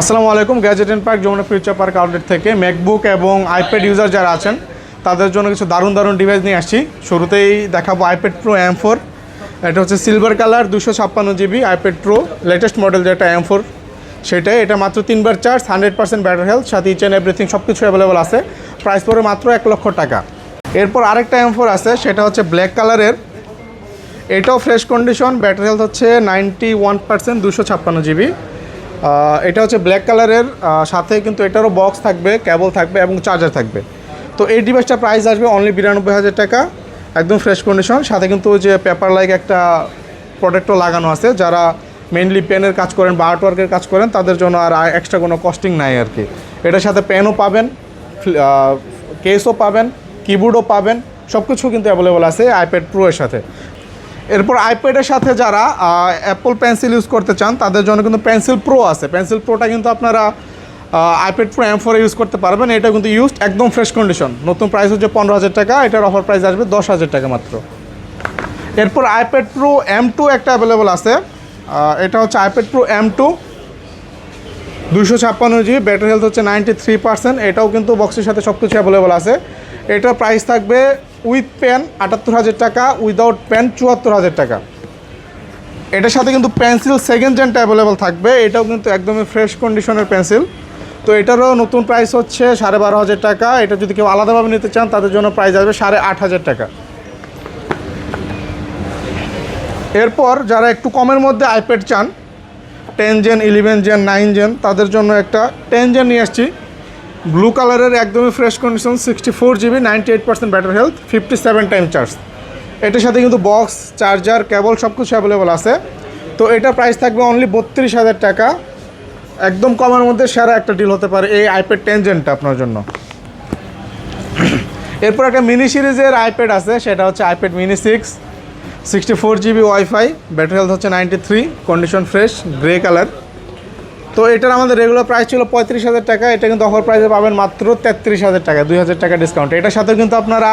আসসালামু আলাইকুম gadget and park Jamuna future park outlet থেকে ম্যাকবুক এবং আইপ্যাড ইউজার যারা আছেন, তাদের জন্য কিছু দারুণ দারুণ ডিভাইস নিয়ে আসছি। শুরুতেই দেখাবো আইপ্যাড প্রো এম ফোর এটা হচ্ছে সিলভার কালার দুশো ছাপ্পান্ন GB iPad Pro latest model যেটা এম ফোর সেটাই, এটা মাত্র তিনবার charge hundred percent battery health সাথে ইচ অ্যান্ড এভরিথিং সব কিছু অ্যাভেলেবল আছে। প্রাইস পড়ে মাত্র এক লক্ষ টাকা। এরপর আরেকটা এম ফোর আছে, সেটা হচ্ছে ব্ল্যাক কালারের এটাও ফ্রেশ কন্ডিশন ব্যাটারি হেলথ হচ্ছে নাইনটি ওয়ান পার্সেন্ট দুশো ছাপ্পান্ন জিবি এটা হচ্ছে ব্ল্যাক কালারের সাথে কিন্তু এটারও বক্স থাকবে কেবল থাকবে এবং চার্জার থাকবে। তো এই ডিভাইসটা প্রাইস আসবে অনলি বিরানব্বই হাজার টাকা, একদম ফ্রেশ কন্ডিশন সাথে কিন্তু ওই যে পেপার লাইক একটা প্রোডাক্টও লাগানো আছে, যারা মেনলি পেনের কাজ করেন বা আর্টওয়ার্কের কাজ করেন, তাদের জন্য আর এক্সট্রা কোনো কস্টিং নাই আর কি। এটার সাথে পেনও পাবেন কেসও পাবেন কিবোর্ডও পাবেন সব কিছু কিন্তু অ্যাভেলেবল আছে আইপ্যাড প্রো এর সাথে। এরপর আইপ্যাডের সাথে যারা অ্যাপল পেন্সিল ইউজ করতে চান, তাদের জন্য কিন্তু পেন্সিল প্রো আছে। পেন্সিল প্রোটা কিন্তু আপনারা আইপ্যাড প্রো এম ফোরে ইউজ করতে পারবেন। এটা কিন্তু ইউজ একদম ফ্রেশ কন্ডিশন নতুন প্রাইস হচ্ছে পনেরো হাজার টাকা, এটার অফার প্রাইস আসবে দশ হাজার টাকা মাত্র। এরপর আইপ্যাড প্রো এম টু একটা অ্যাভেলেবল আছে। এটা হচ্ছে আইপ্যাড প্রো এম টু দুশো ছাপ্পান্ন জিবি ব্যাটারি হেলথ হচ্ছে নাইনটি থ্রি পার্সেন্ট এটাও কিন্তু বক্সের সাথে সব কিছু অ্যাভেলেবল আছে। এটার প্রাইস থাকবে উইথ পেন আটাত্তর হাজার টাকা, উইদাউট পেন চুয়াত্তর হাজার টাকা। এটার সাথে কিন্তু পেন্সিল সেকেন্ড জেনটা অ্যাভেলেবল থাকবে। এটাও কিন্তু একদমই ফ্রেশ কন্ডিশনের পেন্সিল। তো এটারও নতুন প্রাইস হচ্ছে সাড়ে বারো হাজার টাকা। এটা যদি কেউ আলাদাভাবে নিতে চান, তাদের জন্য প্রাইস আসবে সাড়ে আট হাজার টাকা। এরপর যারা একটু কমের মধ্যে আইপ্যাড চান ten gen eleven gen nine gen তাদের জন্য একটা টেন জেন নিয়ে আসছি। ব্লু কালারের একদমই fresh condition sixty four GB ninety eight percent battery health fifty seven time charge এটার সাথে কিন্তু বক্স চার্জার কেবল সব কিছু অ্যাভেলেবল আছে। তো এটা প্রাইস থাকবে অনলি বত্রিশ হাজার টাকা। একদম কমের মধ্যে সেরা একটা ডিল হতে পারে এই আইপ্যাড টেন জেনটা আপনার জন্য। এরপর একটা মিনি সিরিজের আইপ্যাড আছে, সেটা হচ্ছে iPad mini six sixty four GB wifi battery health হচ্ছে ninety three condition fresh grey colour তো এটার আমাদের রেগুলার প্রাইস ছিল পঁয়ত্রিশ হাজার টাকা, এটা কিন্তু অফার প্রাইসে পাবেন মাত্র তেত্রিশ হাজার টাকা, দুই হাজার টাকা ডিসকাউন্ট এটার সাথেও কিন্তু আপনারা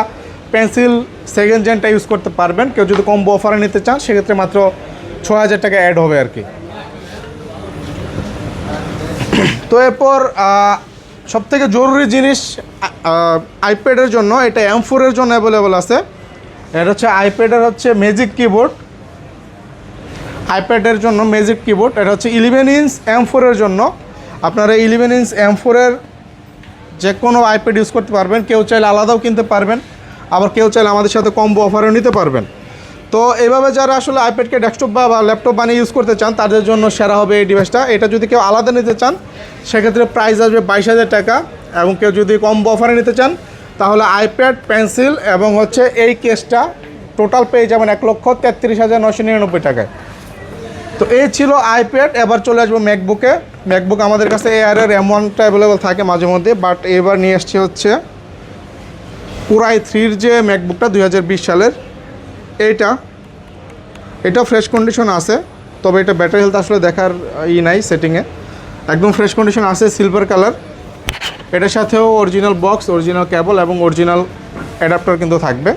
পেন্সিল সেকেন্ড জেনটা ইউজ করতে পারবেন। কেউ যদি কম্বো অফারে নিতে চান, সেক্ষেত্রে মাত্র ছ হাজার টাকা অ্যাড হবে আর কি। তো এরপর সব থেকে জরুরি জিনিস আইপ্যাডের জন্য, এটা এম ফোরের জন্য অ্যাভেলেবল আছে। এটা হচ্ছে আইপ্যাডের হচ্ছে ম্যাজিক কিবোর্ড আইপ্যাডের জন্য ম্যাজিক কিবোর্ড এটা হচ্ছে ইলেভেন ইঞ্চ এম ফোরের জন্য। আপনারা ইলেভেন ইঞ্চ এম ফোরের যে কোনো আইপ্যাড ইউজ করতে পারবেন। কেউ চাইলে আলাদাও কিনতে পারবেন, আবার কেউ চাইলে আমাদের সাথে কম্বো অফারেও নিতে পারবেন। তো এভাবে যারা আসলে আইপ্যাডকে ডেস্কটপ বা ল্যাপটপ বানিয়ে ইউজ করতে চান, তাদের জন্য সেরা হবে এই ডিভাইসটা এটা যদি কেউ আলাদা নিতে চান, সেক্ষেত্রে প্রাইস আসবে বাইশ হাজার টাকা এবং কেউ যদি কম্বো অফারে নিতে চান, তাহলে আইপ্যাড পেন্সিল এবং হচ্ছে এই কেসটা টোটাল পেয়ে যাবেন এক লক্ষ তেত্রিশ হাজার নশো নিরানব্বই টাকায়। তো এই ছিল আইপ্যাড, এবার চলে আসব ম্যাকবুকে। ম্যাকবুক আমাদের কাছে এআর এর এম ওয়ানটা অ্যাভেলেবল থাকে মাঝে মধ্যে, বাট এবার নিয়ে এসছি হচ্ছে পুরাই থ্রির যে ম্যাকবুকটা দু হাজার বিশ সালের, এইটা। এটা ফ্রেশ কন্ডিশন আছে, তবে এটা ব্যাটারি হেলথ আসলে দেখার ই নাই সেটিংয়ে একদম ফ্রেশ কন্ডিশন আছে সিলভার কালার এটার সাথেও অরিজিনাল বক্স অরিজিনাল কেবল এবং অরিজিনাল অ্যাডাপ্টার কিন্তু থাকবে।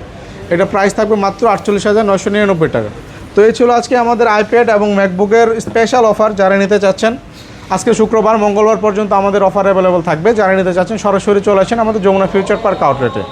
এটা প্রাইস থাকবে মাত্র আটচল্লিশ হাজার নশো নিরানব্বই টাকা। তো এই ছিল আজকে আমাদের আইপ্যাড এবং ম্যাকবুকের স্পেশাল অফার যারা নিতে চাচ্ছেন। আজকে শুক্রবার, মঙ্গলবার পর্যন্ত আমাদের অফার অ্যাভেলেবল থাকবে। যারা নিতে চাচ্ছেন, সরাসরি চলে আসেন আমাদের যমুনা ফিউচার পার্ক আউটলেটে